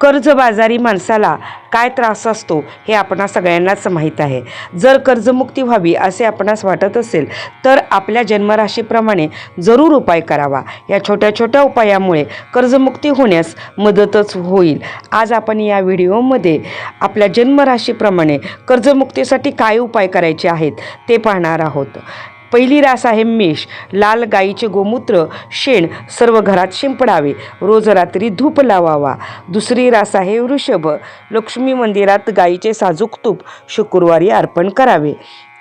कर्जबाजारी माणसाला काय त्रास असतो हे आपणा सगळ्यांनाच माहीत आहे. जर कर्जमुक्ती व्हावी असे आपणास वाटत असेल तर आपल्या जन्मराशीप्रमाणे जरूर उपाय करावा. या छोट्या छोट्या उपायामुळे कर्जमुक्ती होण्यास मदतच होईल. आज आपण या व्हिडिओमध्ये आपल्या जन्मराशीप्रमाणे कर्जमुक्तीसाठी काय उपाय करायचे आहेत ते पाहणार आहोत. पहिली रास आहे मेष. लाल गाईचे गोमूत्र शेण सर्व घरात शिंपडावे. रोज रात्री धूप लावावा. दुसरी रास आहे वृषभ. लक्ष्मी मंदिरात गाईचे साजूक तूप शुक्रवारी अर्पण करावे.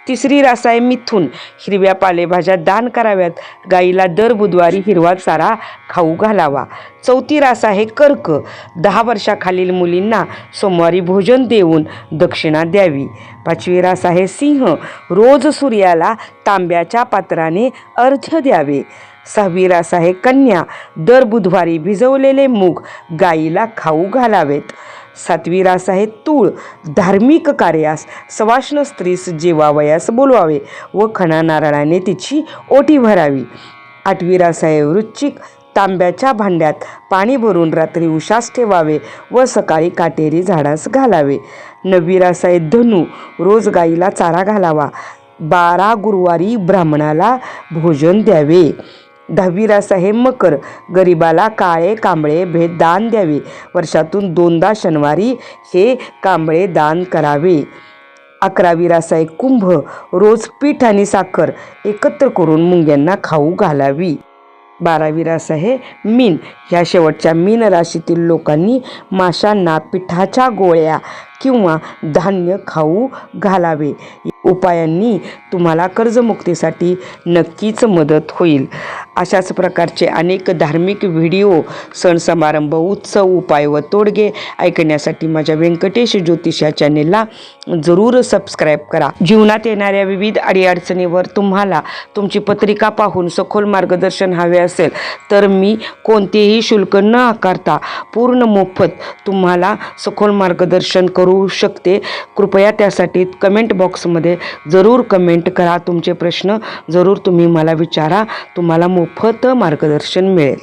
तिसरी रास आहे मिथून. हिरव्या पालेभाज्या दान कराव्यात. गाईला दर बुधवारी हिरवा चारा खाऊ घालावा. चौथी रास आहे कर्क. दहा वर्षाखालील मुलींना सोमवारी भोजन देऊन दक्षिणा द्यावी. पाचवी रास आहे सिंह. रोज सूर्याला तांब्याच्या पात्राने अर्घ्य द्यावे. सहावी रास आहे कन्या. दर बुधवारी भिजवलेले मूग गाईला खाऊ घालावेत. सातवी रास आहे तूळ धार्मिक कार्यास सवाष्ण स्त्रीस जेवावयास बोलवावे व खणा नारळाने तिची ओटी भरावी. आठवी रास आहे वृश्चिक तांब्याच्या भांड्यात पाणी भरून रात्री उशास ठेवावे व सकाळी काटेरी झाडास घालावे. नववी रास आहे धनु रोज गाईला चारा घालावा. बारा गुरुवारी ब्राह्मणाला भोजन द्यावे. दहावी रास आहे मकर. गरिबाला काळे कांबळे भेट दान द्यावे. वर्षातून दोनदा शनिवारी हे कांबळे दान करावे. अकरावी रास आहे कुंभ रोज पीठ आणि साखर एकत्र करून मुंग्यांना खाऊ घालावी. बारावी रास आहे मीन. ह्या शेवटच्या मीन राशीतील लोकांनी माशांना पिठाच्या गोळ्या किंवा धान्य खाऊ घालावे. उपायांनी तुम्हाला कर्जमुक्तीसाठी नक्कीच मदत होईल. अशाच प्रकारचे अनेक धार्मिक व्हिडिओ सण समारंभ उत्सव उपाय व तोडगे ऐकण्यासाठी माझ्या व्यंकटेश ज्योतिष या चॅनेलला जरूर सबस्क्राईब करा. जीवनात येणाऱ्या विविध अडीअडचणीवर तुम्हाला तुमची पत्रिका पाहून सखोल मार्गदर्शन हवे असेल तर मी कोणतेही शुल्क न आकारता पूर्ण मोफत तुम्हाला सखोल मार्गदर्शन करू शकते. कृपया त्यासाठी कमेंट बॉक्समध्ये जरूर कमेंट करा तुमचे प्रश्न. जरूर तुम्ही मला विचारा. तुम्हाला मोफत मार्गदर्शन मिळेल.